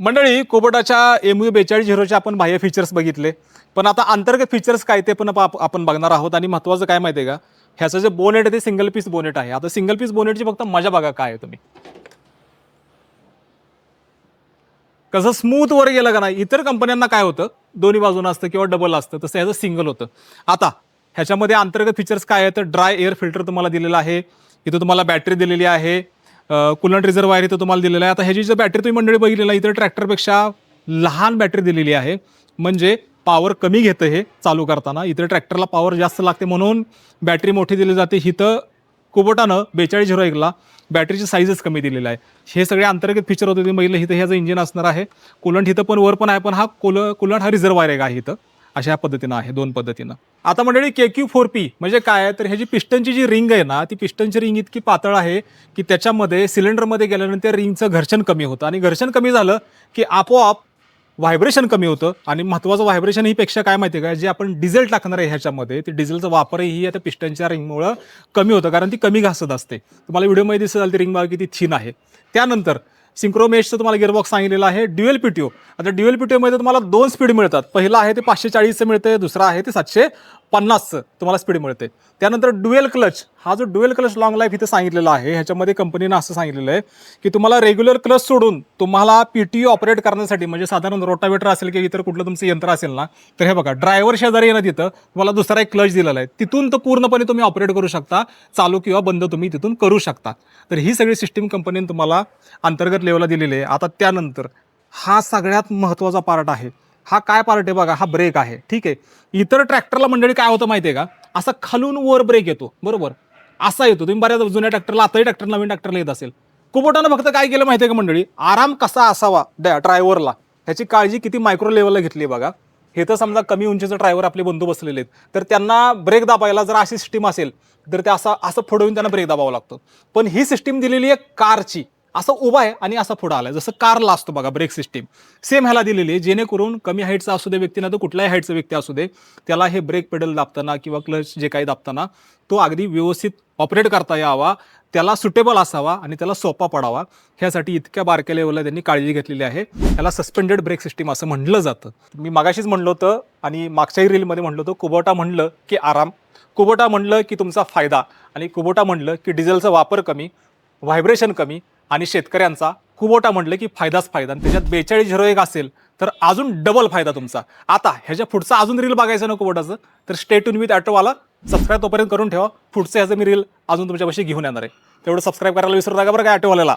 मंडळी कोबोटाच्या M you बेचाळीस झिरोचे आपण बाह्य फीचर्स बघितले. पण आता अंतर्गत फीचर्स काय ते पण आप- आपण बघणार आहोत आणि महत्त्वाचं काय माहिती आहे का? ह्याचं जे बोनेट आहे ते सिंगल पीस बोनेट आहे. आता सिंगल पीस बोनेटची फक्त मजा बघा काय आहे तुम्ही. कसं स्मूथ वर गेलं का नाही इतर कंपन्यांना काय होतं? दोन्ही बाजूनं असतं किंवा डबल असतं तसं ह्याचं सिंगल होतं. आता ह्याच्यामध्ये अंतर्गत फीचर्स काय आहे तर ड्राय एअर फिल्टर तुम्हाला दिलेलं आहे. इथं तुम्हाला बॅटरी दिलेली आहे. कुलंट रिझर्वायर इथं तुम्हाला दिलेलं आहे. आता ह्याची जर बॅटरी तुम्ही मंडळी बघितलेला इथं ट्रॅक्टरपेक्षा लहान बॅटरी दिलेली आहे. म्हणजे पॉवर कमी घेतं हे चालू करताना. इतर ट्रॅक्टरला पॉवर जास्त लागते म्हणून बॅटरी मोठी दिली जाते. हिथं कुबोटानं बेचाळीस झिरो एकला बॅटरीची साईजच कमी दिलेला आहे. हे सगळे अंतर्गत फीचर होते तुम्ही बघितलं हिथं ह्याचं इंजिन असणार आहे कुलंट इथं पण वर पण आहे पण हा कुल कुलंट हा रिझर्वायर आहे का इथं. अशा पद्धतीनं आहे दोन पद्धतीनं. आता मंडळी के क्यू फोर पी म्हणजे काय तर ह्याची पिस्टनची जी रिंग आहे ना ती पिस्टनची रिंग इतकी पातळ आहे की त्याच्यामध्ये सिलेंडरमध्ये गेल्यानंतर रिंगचं घर्षण कमी होतं. आणि घर्षण कमी झालं की आपोआप व्हायब्रेशन कमी होतं. आणि महत्त्वाचं व्हायब्रेशन ही पेक्षा काय माहिती आहे का? जे आपण डिझेल टाकणार आहे ह्याच्यामध्ये ते डिझेलचा वापरही आता पिस्टनच्या रिंगमुळं कमी होतं कारण ती कमी घासत असते. तुम्हाला व्हिडिओमध्ये दिसत असेल ती रिंग बघा किती थिन आहे. त्यानंतर सिंक्रोमेशचं तुम्हाला गिअरबॉक्स सांगितलेलं आहे. ड्युएल पीटीओ आता ड्युएल पीटीओमध्ये तुम्हाला दोन स्पीड मिळतात. पहिला आहे ते पाचशे चाळीसचं मिळते दुसरा आहे ते सातशे पन्नासचं तुम्हाला स्पीड मिळते. त्यानंतर डुएल क्लच हा जो डुएल क्लच लॉंग लाईफ इथे सांगितलेला आहे ह्याच्यामध्ये कंपनीनं असं सांगितलेलं आहे की तुम्हाला रेग्युलर क्लच सोडून तुम्हाला पी टी ऑपरेट करण्यासाठी म्हणजे साधारण रोटावेटर असेल किंवा इतर कुठलं तुमचं यंत्र असेल ना तर हे बघा ड्रायव्हर शेजारी येणं तिथं तुम्हाला दुसरा एक क्लच दिलेला आहे. तिथून तर पूर्णपणे तुम्ही ऑपरेट करू शकता चालू किंवा बंद तुम्ही तिथून करू शकता. तर ही सगळी सिस्टीम कंपनीने तुम्हाला अंतर्गत लेवलला दिलेली आहे. आता त्यानंतर हा सगळ्यात महत्त्वाचा पार्ट आहे. हा काय पार्ट आहे बघा हा ब्रेक आहे. ठीक आहे? इतर ट्रॅक्टरला मंडळी काय होतं माहिती आहे का? असा खालून वर ब्रेक येतो. बरोबर? असा येतो. तुम्ही बऱ्याच जुन्या ट्रॅक्टरला आताही ट्रॅक्टर नवीन ट्रॅक्टरला येत असेल. कुबोटानं फक्त काय केलं माहिती आहे का मंडळी? आराम कसा असावा द्या ड्रायव्हरला ह्याची काळजी किती मायक्रो लेवलला घेतली आहे बघा. हे तर समजा कमी उंचीचं ड्रायव्हर आपले बंधू बसलेले आहेत. तर त्यांना ब्रेक दाबायला जर अशी सिस्टीम असेल तर ते असं असं फोडवून त्यांना ब्रेक दाबावं लागतं. पण ही सिस्टीम दिलेली आहे कारची. असं उभा आहे आणि असं पुढं आलाय. जसं कारला असतो बघा ब्रेक सिस्टीम सेम ह्याला दिलेली आहे. जेणेकरून कमी हाईटचा असू दे व्यक्तीनं तर कुठल्याही हाईटचा व्यक्ती असू दे त्याला हे ब्रेक पेडल दाबताना किंवा क्लच जे काही दाबताना तो अगदी व्यवस्थित ऑपरेट करता यावा त्याला सुटेबल असावा आणि त्याला सोपा पडावा. ह्यासाठी इतक्या बारक्या लेवलला त्यांनी काळजी घेतलेली आहे. त्याला सस्पेंडेड ब्रेक सिस्टीम असं म्हटलं जातं. मी मागाशीच म्हणलं होतं आणि मागच्याही रीलमध्ये म्हटलं होतं कुबोटा म्हणलं की आराम. कुबोटा म्हणलं की तुमचा फायदा आणि कुबोटा म्हणलं की डिझेलचा वापर कमी व्हायब्रेशन कमी आणि शेतकऱ्यांचा कुबोटा म्हटलं की फायदाच फायदा. आणि त्याच्यात बेचाळीस झिरो एक असेल तर अजून डबल फायदा तुमचा. आता ह्याच्या पुढचा अजून रील बघायचं ना कुबोटाचं तर स्टेट विथ ॲटोवाला सबस्क्राईब तोपर्यंत करून ठेवा. पुढचं ह्याचं मी रील अजून तुमच्यापाशी घेऊन येणार आहे. तेवढं सबस्क्राईब करायला विसरू नका बरं काय ॲटोवाल्याला